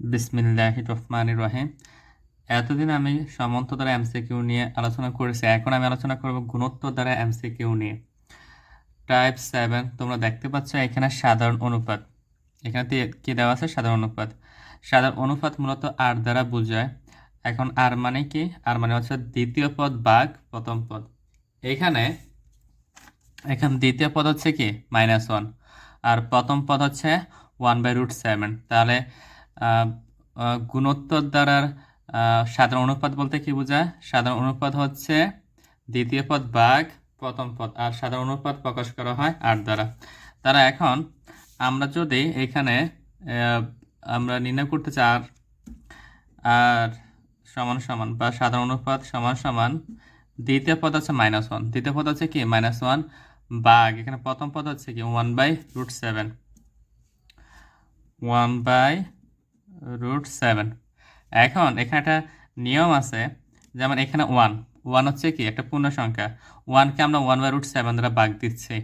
বিসমিল্লাহ রহমান রহিম এতদিন আমি সমন্ত দ্বারা এমসিকিউ নিয়ে আলোচনা করেছি, এখন আমি আলোচনা করব গুণত্ব দ্বারা এমসিকিউ নিয়ে। টাইপ সেভেন, তোমরা দেখতে পাচ্ছ এখানে সাধারণ অনুপাত। এখানে কি দেওয়া আছে? সাধারণ অনুপাত। সাধারণ অনুপাত মূলত আর দ্বারা বোঝায়। এখন আর মানে কি? আর মানে হচ্ছে দ্বিতীয় পদ বাঘ, প্রথম পদ। এখানে, এখন দ্বিতীয় পদ হচ্ছে কি? Minus one. আর প্রথম পদ হচ্ছে ওয়ান বাই রুট সেভেন। তাহলে গুণোত্তর দ্বারার সাধারণ অনুপাত বলতে কি বোঝায়? সাধারণ অনুপাত হচ্ছে দ্বিতীয় পদ বাঘ প্রথম পদ, আর সাধারণ অনুপাত প্রকাশ করা হয় আট দ্বারা। তারা এখন আমরা যদি এখানে আমরা নির্ণয় করতে চাই আর আর সমান সমান বা সাধারণ অনুপাত সমান সমান, দ্বিতীয় পদ হচ্ছে মাইনাস ওয়ান দ্বিতীয় পদ হচ্ছে কি? মাইনাস ওয়ান বাঘ এখানে প্রথম পদ হচ্ছে কি? One by root seven one by root seven. এখন এখানে একটা নিয়ম আছে, যেমন এখানে ওয়ান ওয়ান হচ্ছে কি, একটা পূর্ণ সংখ্যা। ওয়ানকে আমরা ওয়ান বাই রুট সেভেন দ্বারা ভাগ দিচ্ছি।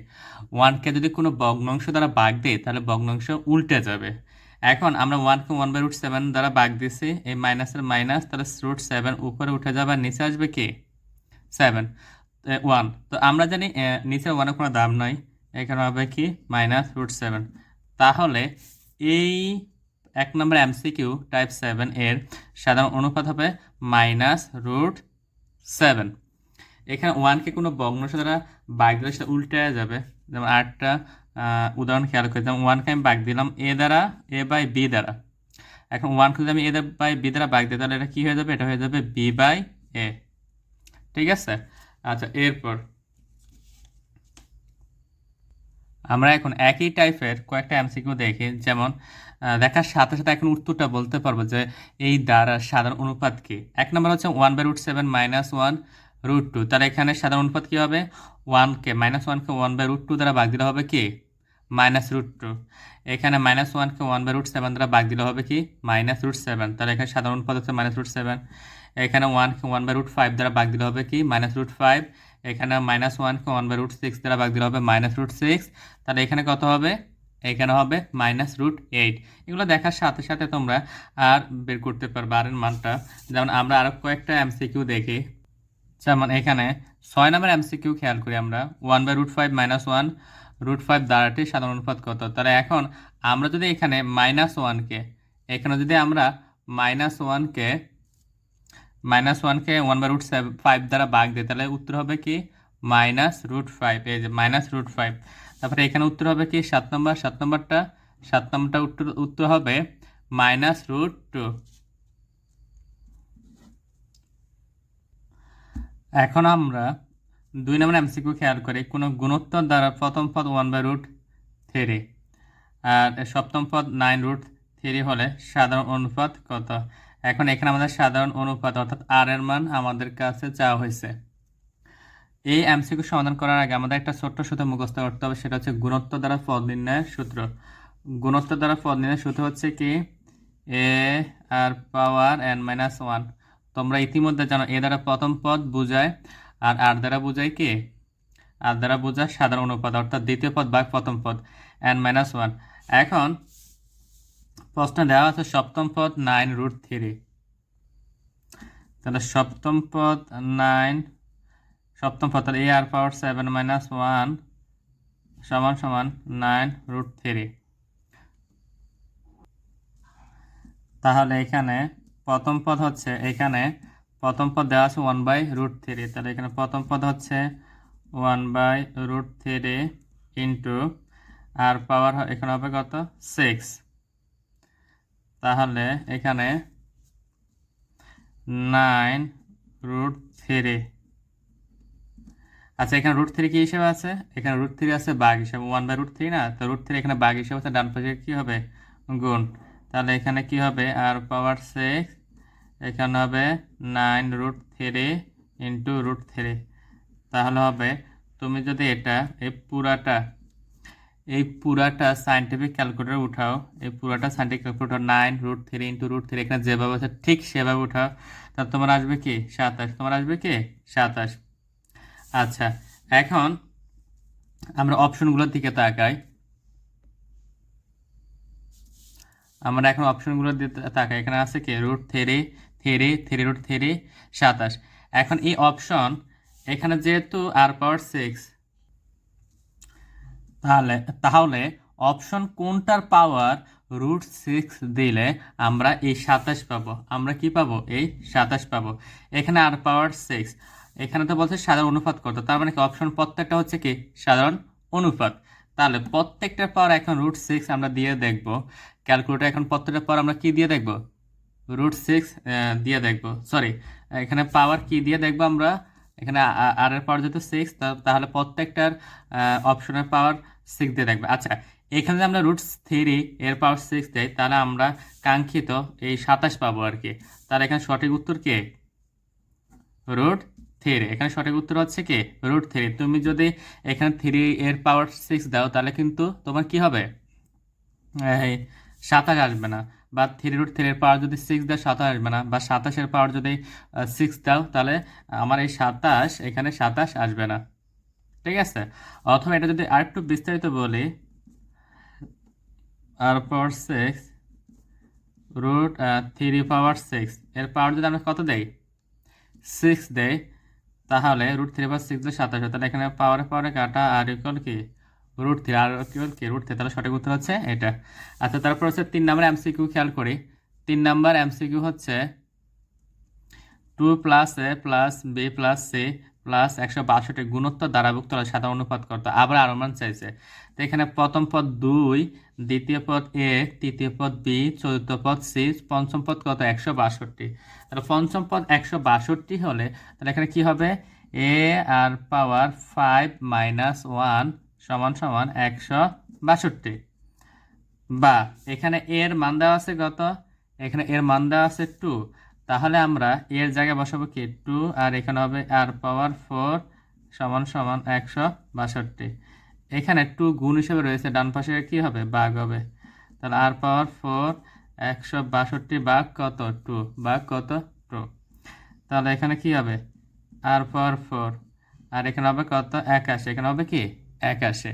ওয়ানকে যদি কোনো ভগ্নাংশ দ্বারা ভাগ দিই, তাহলে ভগ্নাংশ উল্টে যাবে। এখন আমরা ওয়ানকে ওয়ান বাই রুট সেভেন দ্বারা ভাগ দিচ্ছি, এই মাইনাসের মাইনাস তাহলে রুট সেভেন উপরে উঠে যাবে নিচে আসবে কি? সেভেন ওয়ান তো আমরা জানি নিচে ওয়ানের কোনো দাম নয় এখানে হবে কি মাইনাস রুট সেভেন তাহলে এই এক নম্বর এমসিকিউ টাইপ সেভেন এর সাধারণ অনুপাত হবে মাইনাস রুট সেভেন এখানে ওয়ানকে কোনো ভগ্নাংশ দ্বারা বাঘ দিলে সেটা উল্টে যাবে। যেমন আটটা উদাহরণ খেয়াল করি। যেমন ওয়ানকে আমি বাঘ দিলাম এ দ্বারা এ বাই বি দ্বারা। এখন ওয়ানকে যদি আমি এ বাই বি দ্বারা বাঘ দিই, তাহলে এটা কী হয়ে যাবে? এটা হয়ে যাবে বি বাই এ ঠিক আছে? আচ্ছা এরপর। আমরা এখন একই টাইপের কয়েকটা এমসিকিউ দেখি। যেমন দেখার সাথে সাথে এখন উত্তরটা বলতে পারব যে এই দ্বারা সাধারণ অনুপাত কি? এক নম্বর হচ্ছে one by root seven minus one root two তাহলে এখানে সাধারণ অনুপাত কী হবে? ওয়ানকে মাইনাস ওয়ানকে ওয়ান বাই রুট টু দ্বারা ভাগ দিলে হবে কি? মাইনাস রুট টু এখানে মাইনাস ওয়ানকে ওয়ান বাই রুট সেভেন দ্বারা ভাগ দিলে হবে কি? মাইনাস রুট সেভেন তাহলে এখানে সাধারণ অনুপাত হচ্ছে মাইনাস রুট সেভেন এখানে ওয়ানকে ওয়ান বাই রুট ফাইভ দ্বারা ভাগ দিলে হবে কি? মাইনাস রুট ফাইভ এখানে মাইনাস ওয়ানকে ওয়ান বাই রুট সিক্স দ্বারা ভাগ দিলে হবে মাইনাস রুট সিক্স তাহলে এখানে কত হবে? এখানে হবে মাইনাস রুট এইট এগুলো দেখার সাথে সাথে তোমরা আর বের করতে পারবে আর মানটা। যেমন আমরা আরও কয়েকটা এমসিকিউ দেখি। যেমন এখানে ছয় নম্বর এমসিকিউ খেয়াল করি আমরা। One by root five minus one root five দ্বারাটি সাধারণ অনুপাত কত? তাহলে এখন আমরা যদি এখানে মাইনাস ওয়ানকে এখানে যদি আমরা মাইনাস ওয়ানকে মাইনাস ওয়ানকে ওয়ান বাই রুট ফাইভ দ্বারা ভাগ দিই, তাহলে উত্তর হবে কি? মাইনাস রুট ফাইভ এই যে মাইনাস রুট ফাইভ তারপরে এখানে উত্তর হবে কি? সাত নম্বর, সাত নম্বরটা সাত নম্বরটা উত্তর উত্তর হবে মাইনাস রুট টু এখন আমরা দুই নম্বর এমসিকিউ খেয়াল করি, কোনো গুণোত্তর দ্বারা প্রথম পদ ওয়ান বাই রুট থ্রি আর সপ্তম পদ নাইন রুট থ্রি হলে সাধারণ অনুপাত কত? এখন এখানে আমাদের সাধারণ অনুপাত অর্থাৎ আর এর মান আমাদের কাছে চাওয়া হয়েছে। এই এমসিকিউ সমাধান করার আগে আমাদের একটা ছোট্ট সূত্র মুখস্থ করতে হবে, সেটা হচ্ছে গুণত্ব দ্বারা পদ নির্ণয়ের সূত্র। গুণত্ব দ্বারা পদ নির্ণয়ের সূত্র হচ্ছে কি? A R power N minus one তোমরা ইতিমধ্যে জানো এ দ্বারা প্রথম পদ বোঝায়, আর আর দ্বারা বোঝায় কি? আর দ্বারা বোঝায় সাধারণ অনুপাত, অর্থাৎ দ্বিতীয় পদ ভাগ প্রথম পদ এন মাইনাস ওয়ান এখন প্রশ্নে দেওয়া আছে সপ্তম পদ নাইন রুট থ্রি তাহলে সপ্তম পদ নাইন সপ্তম তাহলে A R power seven minus one সমান সমান নাইন রুট থ্রি। তাহলে এখানে প্রথম পদ হচ্ছে, এখানে প্রথম পদ দেওয়া আছে ওয়ান বাই রুট থ্রি তাহলে এখানে প্রথম পদ হচ্ছে one by root three into R power এখানে হবে কত? সিক্স তাহলে এখানে নাইন রুট থ্রি আচ্ছা এখানে রুট থ্রি কি হিসেবে আছে? এখানে রুট থ্রি আছে বাঘ হিসেবে ওয়ান বাই রুট থ্রি না? তো রুট থ্রি এখানে বাঘ হিসেবে আছে, ডান পাশে কি হবে? গুণ। তাহলে এখানে কি হবে? আর পাওয়ার সিক্স এখানে হবে nine root three into root three তাহলে হবে, তুমি যদি এটা, এই পুরাটা এই পুরাটা সাইন্টিফিক ক্যালকুলেটার উঠাও, এই পুরাটা scientific calculator nine root three into root three এখানে যেভাবে আছে, ঠিক সেভাবে উঠাও। তা তোমার আসবে কি? সাতাশ। তোমার আসবে কি? সাতাশ। আচ্ছা এখন আমরা অপশনগুলোর দিকে তাকাই। আমরা এখন অপশনগুলো দিতে তাকাই। এখানে আছে কি? Root three three three root three সাতাশ। এখন এই অপশন এখানে যেহেতু আর পাওয়ার সিক্স তাহলে তাহলে অপশন কোনটার পাওয়ার রুট সিক্স দিলে আমরা এই সাতাশ পাবো? আমরা কি পাবো? এই সাতাশ পাবো। এখানে আর পাওয়ার সিক্স এখানে তো বলছে সাধারণ অনুপাত কত? তার মানে কি অপশন প্রত্যেকটা হচ্ছে কি? সাধারণ অনুপাত। তাহলে প্রত্যেকটার পাওয়ার এখন রুট সিক্স আমরা দিয়ে দেখব। ক্যালকুলেটার এখন প্রত্যেকটার পাওয়ার আমরা কি দিয়ে দেখব? রুট সিক্স দিয়ে দেখব। সরি এখানে পাওয়ার কি দিয়ে দেখব আমরা? এখানে আর এর পাওয়ার যেহেতু সিক্স তাহলে প্রত্যেকটার অপশনের পাওয়ার সিক্স দিয়ে দেখবে। আচ্ছা এখানে যদি আমরা রুট থ্রি এর পাওয়ার সিক্স দেয় তাহলে আমরা কাঙ্ক্ষিত এই সাতাশ পাবো আর কি। তাহলে এখানে সঠিক উত্তর কে? রুট থ্রি এখানে সঠিক উত্তর হচ্ছে কি? রুট থ্রি তুমি যদি এখানে থ্রি এর পাওয়ার সিক্স দাও, তাহলে কিন্তু তোমার কি হবে? সাতাশ আসবে না। বা থ্রি রুট থ্রি এর পাওয়ার যদি সিক্স দাও, সাতাশ আসবে না। বা সাতাশের পাওয়ার যদি সিক্স দাও, তাহলে আমার এই সাতাশ, এখানে সাতাশ আসবে না। ঠিক আছে? অথবা এটা যদি আরেকটু বিস্তারিত বলি R power six root three power six এর পাওয়ার যদি আমরা কত দেই? সিক্স দেই। তাহলে রুট থ্রি বা সিক্স দিয়ে সাতাশ, তাহলে এখানে পাওয়ার পাওয়ারে কাটা আর ইকুয়াল কি? রুট থ্রি আর ইকুয়াল কি? রুট থ্রি তাহলে সঠিক উত্তর হচ্ছে এটা। আচ্ছা তারপর হচ্ছে তিন নাম্বার এমসিকিউ খেয়াল করি। তিন নম্বর এমসিকিউ হচ্ছে two plus A plus B plus C plus একশো বাষট্টি গুণোত্তর দ্বারাভুক্ত হলে সাধারণ অনুপাত করতে আবার আরও মান চাইছে। তো এখানে প্রথম পদ দুই, দ্বিতীয় পদ এ, তৃতীয় পদ বি, চতুর্থ পদ সি, পঞ্চম পদ কত? একশো বাষট্টি। তাহলে পঞ্চম পদ একশো বাষট্টি হলে তাহলে এখানে কি হবে? A R power five minus one সমান সমান একশো বাষট্টি। বা এখানে এর মান দেওয়া আছে কত? এখানে এর মান দেওয়া আছে টু। তাহলে আমরা এর জায়গায় বসাবো কি? টু আর এখানে হবে আর পাওয়ার ফোর সমান সমান একশো বাষট্টি। এখানে টু গুণ হিসেবে রয়েছে, ডান পাশে কি হবে? বাঘ হবে। তাহলে আর পাওয়ার ফোর একশো বাষট্টি বাঘ কত? টু বাঘ কত? টু তাহলে এখানে কি হবে? আর পাওয়ার ফোর আর এখানে হবে কত? একাশি। এখানে হবে কি? একাশি।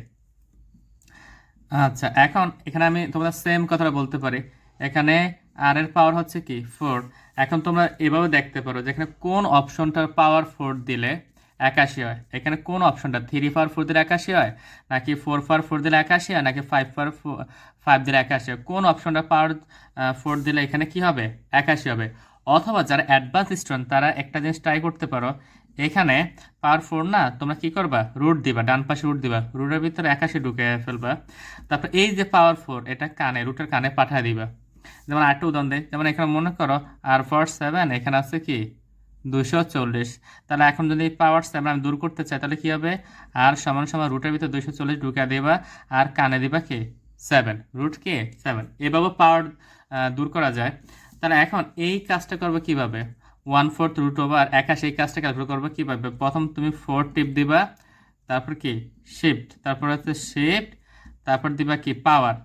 আচ্ছা এখন এখানে আমি তোমাদের সেম কথাটা বলতে পারি। এখানে আর এর পাওয়ার হচ্ছে কি? ফোর এখন তোমরা এভাবে দেখতে পারো যেখানে কোন অপশনটার পাওয়ার ফোর দিলে একাশি হয়? এখানে কোন অপশনটা থ্রি পাওয়ার ফোর দিলে একাশি হয়? নাকি ফোর পাওয়ার ফোর দিলে একাশি হয়? নাকি ফাইভ পাওয়ার ফাইভ দিলে একাশি হয়? কোন অপশনটা পাওয়ার ফোর দিলে এখানে কি হবে? একাশি হবে। অথবা যারা অ্যাডভান্স স্টুডেন্ট তারা একটা জিনিস ট্রাই করতে পারো। এখানে পাওয়ার ফোর না, তোমরা কি করবা? রুট দিবা, ডান পাশে রুট দিবা। রুটের ভিতরে একাশি ঢুকে ফেলবা। তারপর এই যে পাওয়ার ফোর এটা কানে রুটের কানে পাঠিয়ে দিবা। যেমন আরেকটা উদাহরণ দেয় যেমন এখানে মনে করো, আর ফোর সেভেন এখানে আছে কি? দুশো চল্লিশ। তাহলে এখন যদি পাওয়ার সেভেন আমি দূর করতে চাই, তাহলে কী হবে? আর সমান সমান রুটের ভিতরে দুশো চল্লিশ ঢুকে দিবা। আর কানে দিবা কে? সেভেন রুট কে? সেভেন এভাবে পাওয়ার দূর করা যায়। তাহলে এখন এই কাজটা করবে কীভাবে? ওয়ান ফোর্থ রুট ওভার একাশ এই কাজটা ক্যালকুলেট করবে কীভাবে? প্রথম তুমি ফোর টিপ দিবা, তারপর কি? শিফট তারপর হচ্ছে শিফট তারপর দিবা কি? পাওয়ার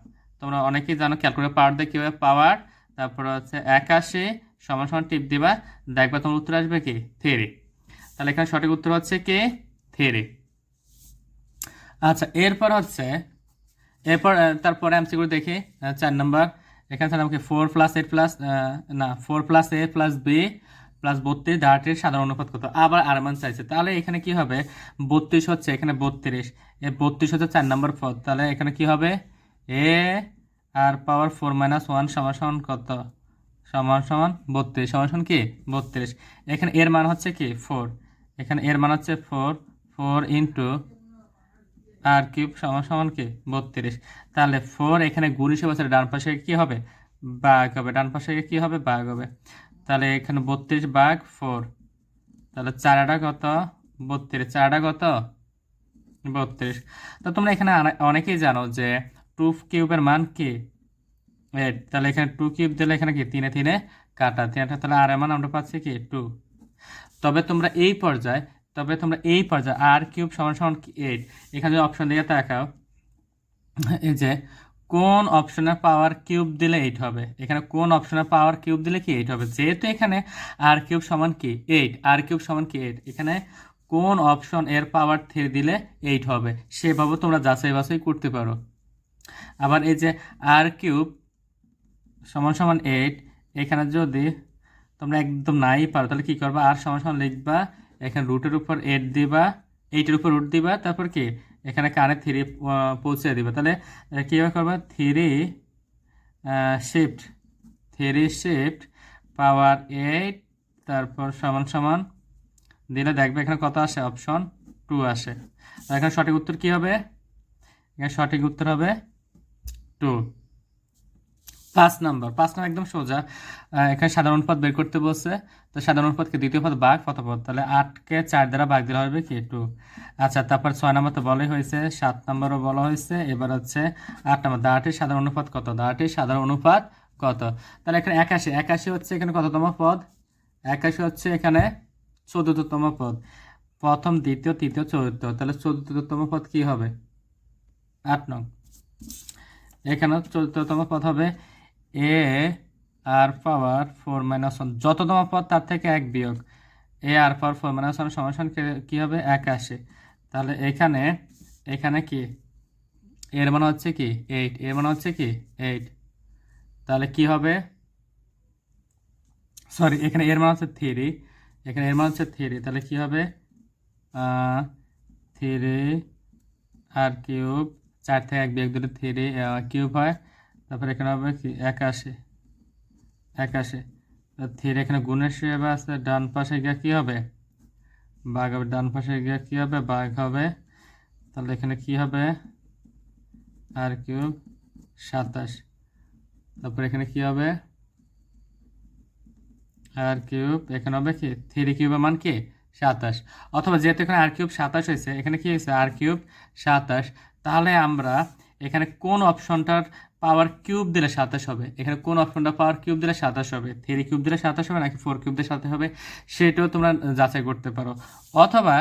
তোমরা অনেকেই জানো ক্যালকুলেট পাওয়ার দিয়ে কীভাবে পাওয়ার, তারপর হচ্ছে একাশি সমান সমান টিপ দিবা, দেখবা তোমার উত্তর আসবে কি? থ্রি তাহলে এখানে সঠিক উত্তর হচ্ছে কে? থ্রি আচ্ছা এরপর হচ্ছে, এরপর তারপরে এমসিগুলো দেখি চার নম্বর, এখানে তাহলে আমাকে ফোর প্লাস এইট প্লাস না four plus A plus B plus বত্রিশ ধারাটির সাধারণ অনুপাত কত? আবার আর মান চাইছে। তাহলে এখানে কি হবে? বত্রিশ হচ্ছে, এখানে বত্রিশ এ বত্রিশ হচ্ছে চার নম্বর পদ। তাহলে এখানে কি হবে? A R power four minus one সমান সমান কত? সমান সমান বত্রিশ। সমান সমান কি? বত্রিশ। এখানে এর মান হচ্ছে কি? ফোর। এখানে এর মান হচ্ছে four. Four into R cube সমান সমান কি? বত্রিশ। তাহলে ফোর এখানে গুণ হিসেবে আছে, ডান পাশে কি হবে? বাঘ হবে। ডান পাশে কি হবে? বাঘ হবে। তাহলে এখানে বত্রিশ বাঘ, ফোর। তাহলে চারাটা কত? বত্রিশ। চারাটা কত? বত্রিশ। তো তোমরা এখানে অনেকেই জানো যে টু কিউবের মান কি? এইট তাহলে এখানে টু কিউব দিলে এখানে কি? তিনে তিনে কাটা। তিনে তাহলে আর মান আমরা পাচ্ছি কি? টু তবে তোমরা এই পর্যায়ে, তবে তোমরা এই পর্যায়ে আর কিউব সমান সমান এইট এখানে যদি অপশন দিয়ে তাকাও, এই যে কোন অপশনের পাওয়ার কিউব দিলে এইট হবে? এখানে কোন অপশনের পাওয়ার কিউব দিলে কি এইট হবে? যেহেতু এখানে আর কিউব সমান কি? এইট আর কিউব সমান কি? এইট এখানে কোন অপশন এর পাওয়ার থ্রি দিলে এইট হবে? সেভাবে তোমরা যাচাই বাছাই করতে পারো। আবার এই যে আর কিউব সমান সমান এইট এখানে যদি তোমরা একদম নাই পারো, তাহলে কী করবা? আর সমান সমান লিখবা, এখানে রুটের উপর এইট দিবা এইটের উপর রুট দিবা, তারপর কি? এখানে কানে থ্রি পৌঁছে দিবা। তাহলে কীভাবে করবা? Three shift three shift power eight তারপর সমান সমান দিলে দেখবে এখানে কত আসে? অপশন টু আসে। এখানে সঠিক উত্তর কি হবে? এখানে সঠিক উত্তর হবে টু। পাঁচ নাম্বার পাঁচ নাম্বার একদম সোজা। এখানে সাধারণ পদ বের করতে বলছে। তো সাধারণ পদকে দ্বিতীয় পদ বাঘ পদ। তাহলে আটকে চার দ্বারা ভাগ দিলে হবে কি? টু। আচ্ছা তারপর ছয় নম্বর তো বলাই হয়েছে, সাত নম্বরও বলা হয়েছে। এবার হচ্ছে আট নম্বর দাঁড়াটির সাধারণ অনুপাত কত? দাঁড়াটির সাধারণ অনুপাত কত? তাহলে এখানে একাশি একাশি হচ্ছে এখানে কততম পদ? একাশি হচ্ছে এখানে চতুর্থতম পদ। প্রথম, দ্বিতীয়, তৃতীয়, চতুর্থ। তাহলে চতুর্থতম পদ কি হবে? আট নং। এখানে চতুর্থতম পদ হবে A R power four minus one. যততম পদ, তার থেকে এক বিয়োগ। A R power four minus one সমান কী হবে? এক আসে। তাহলে এখানে এখানে কি? এর মানে হচ্ছে কি? এইট এর মানে হচ্ছে কি? এইট তাহলে কি হবে? সরি এখানে এর মানে হচ্ছে থ্রি এখানে এর মানে হচ্ছে থ্রি তাহলে কি হবে? থ্রি আর কিউব চার থেকে এক বিয়োগ দিলে থ্রি কিউব হয়। তারপর এখানে হবে কি? একাশি। একাশি। থ্রি এখানে গুণের হিসেবে আছে, ডান পাশে গিয়ে কি হবে? বাঘ হবে। ডান পাশে গিয়ে কি হবে? বাঘ হবে। তাহলে এখানে কি হবে? আর কিউব সাতাশ। তারপর এখানে কি হবে? আর কিউব এখানে হবে কি? থ্রি কিউবের মান কি? সাতাশ। অথবা যেহেতু এখানে আর কিউব সাতাশ হয়েছে, এখানে কি হয়েছে? আর কিউব সাতাশ। তাহলে আমরা এখানে কোন অপশনটার পাওয়ার কিউব দিলে সাতাশ হবে? এখানে কোন অপশনটা পাওয়ার কিউব দিলে সাতাশ হবে? থ্রি কিউব দিলে সাতাশ হবে নাকি ফোর কিউব দিলে সাতাশ হবে? সেটাও তোমরা যাচাই করতে পারো। অথবা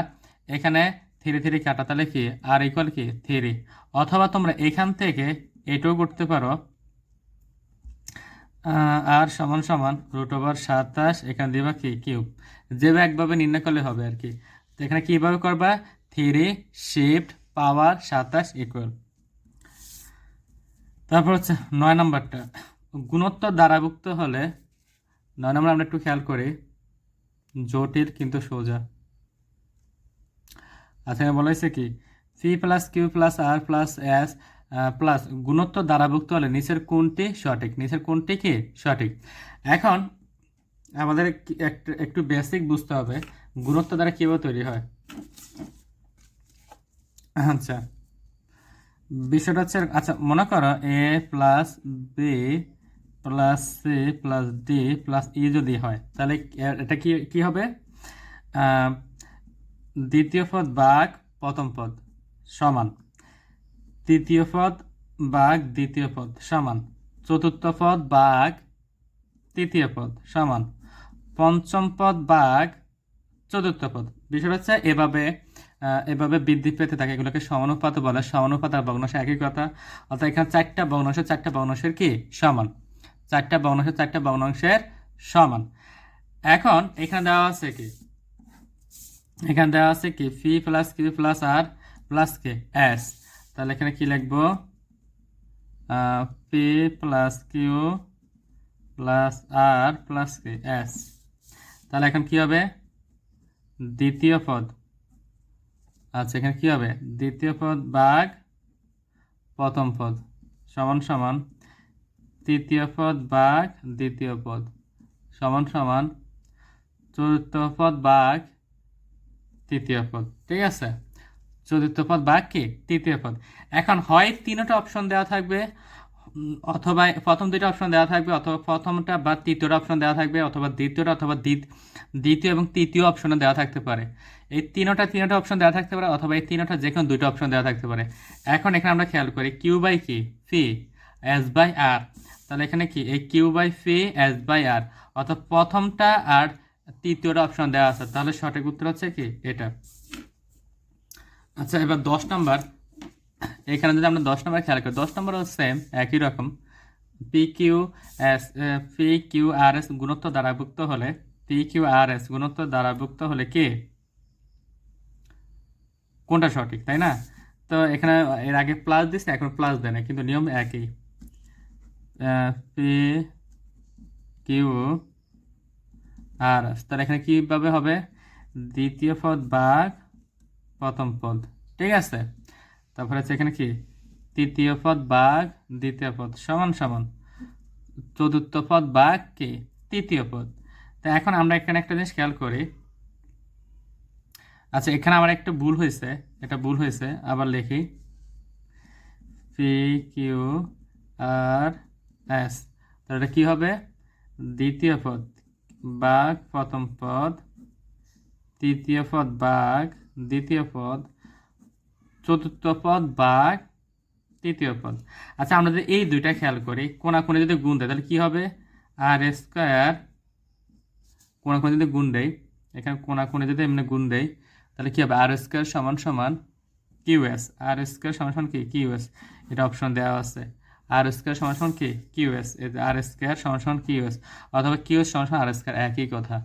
এখানে থ্রি থ্রি কাটা তাহলে কি? আর ইকুয়াল কি? থ্রি। অথবা তোমরা এখান থেকে এটাও করতে পারো আর সমান সমান রুট ওভার সাতাশ, এখানে দিবা কি? কিউব। যেভাবে একভাবে নির্ণয় করলে হবে আর কি। তো এখানে কীভাবে করবা? থ্রি শিফট পাওয়ার সাতাশ ইকুয়াল তারপর হচ্ছে নয় নম্বরটা। গুণোত্তর দ্বারাভুক্ত হলে, নয় নম্বর আমরা একটু খেয়াল করি, জটিল কিন্তু সোজা। আচ্ছা এখানে বলা হয়েছে কি? C plus Q plus R plus S plus গুণোত্তর দ্বারাভুক্ত হলে নিচের কোনটি সঠিক? নিচের কোনটি কি সঠিক? এখন আমাদের একটু বেসিক বুঝতে হবে, গুণোত্তর দ্বারা কীভাবে তৈরি হয়? আচ্ছা। বিষয়টা হচ্ছে আচ্ছা মনে করো A plus B plus C plus D plus E যদি হয়, তাহলে এটা কি কি হবে? দ্বিতীয় পদ বাঘ প্রথম পদ সমান। তৃতীয় পদ বাঘ দ্বিতীয় পদ সমান। চতুর্থ পদ বাঘ তৃতীয় পদ সমান। পঞ্চম পদ বাঘ চতুর্থ পদ। বিষয়টা হচ্ছে এভাবে এভাবে বৃদ্ধি পেতে থাকে এগুলোকে সমানুপাত বলে। সমানুপাত আর ভগ্নাংশ একই কথা। অর্থাৎ এখানে চারটা ভগ্নাংশ, চারটা ভগ্নাংশের কি? সমান। চারটা ভগ্নাংশ, চারটা ভগ্নাংশের সমান। এখন এখানে দেওয়া আছে কি? এখানে দেওয়া আছে কি? P plus Q plus R plus কে এস তাহলে এখানে কি লিখব? P plus Q plus R plus কে এস তাহলে এখন কি হবে? দ্বিতীয় পদ। আচ্ছা এখানে কি হবে? দ্বিতীয় পদ বাঘ, প্রথম পদ সমান সমান, তৃতীয় পদ বাঘ, দ্বিতীয় পদ সমান সমান, চতুর্থ পদ বাঘ, তৃতীয় পদ। ঠিক আছে? চতুর্থ পদ বাঘ কি? তৃতীয় পদ। এখন হয় তিনটা অপশন দেওয়া থাকবে। অথবা প্রথম দুইটা অপশন দেওয়া থাকবে, অথবা প্রথমটা বা তৃতীয়টা অপশন দেওয়া থাকবে, অথবা দ্বিতীয়টা অথবা দ্বিত- দ্বিতীয় এবং তৃতীয় অপশনে দেওয়া থাকতে পারে। এই তিনটা তিনটা অপশন দেওয়া থাকতে পারে, অথবা এই তিনটা যে কোনো দুইটা অপশন দেওয়া থাকতে পারে। এখন এখানে আমরা খেয়াল করি, কিউ বাই কি? P, S by R. তাহলে এখানে কি? এই Q by P, S by R. অর্থাৎ প্রথমটা আর তৃতীয়টা অপশন দেওয়া আছে। তাহলে সঠিক উত্তর হচ্ছে কি? এটা। আচ্ছা এবার দশ নাম্বার। এখানে যদি আমরা দশ নম্বর খেয়াল করি, দশ নাম্বার সেম একই রকম। P Q S P Q R S গুণত্ব দ্বারাভুক্ত হলে পি কিউ আর এস গুণত্ব দ্বারাভুক্ত হলে কে? কোনটা সঠিক, তাই না? তো এখানে এর আগে প্লাস দিচ্ছে এখন প্লাস দেয় না, কিন্তু নিয়ম একই। পি কিউ আর এস তাহলে এখানে কীভাবে হবে? দ্বিতীয় পদ ভাগ প্রথম পদ। ঠিক আছে? তারপরে হচ্ছে এখানে কি? তৃতীয় পদ বাঘ, দ্বিতীয় পদ সমান সমান। চতুর্থ পদ বাঘ কি? তৃতীয় পদ। তো এখন আমরা এখানে একটা জিনিস খেয়াল করি। আচ্ছা এখানে আমার একটা ভুল হয়েছে। এটা ভুল হয়েছে, আবার লিখি। পি কিউ আর এস তাহলে এটা কী হবে? দ্বিতীয় পদ বাঘ, প্রথম পদ। তৃতীয় পদ বাঘ, দ্বিতীয় পদ চতুর্থ পদ বাঘ তৃতীয় পদ। আচ্ছা আমরা যদি এই দুইটা খেয়াল করি কোনা কোণে যদি গুণ দেয়, তাহলে কী হবে? আর স্কোয়ার কোনা কোণে যদি গুণ দেয়, এখানে কোনা কোণে যদি এমনি গুণ দেয়, তাহলে কী হবে? আর স্কোয়ার সমান সমান কিউএস আর স্কোয়ার সমান সমান কি? কিউএস এটা অপশন দেওয়া আছে। আর স্কোয়ার সমান সমান কি? কিউএস আর স্কোয়ার সমান সমান কিউএস অথবা কিউএস সমান সমান আর স্কোয়ার একই কথা।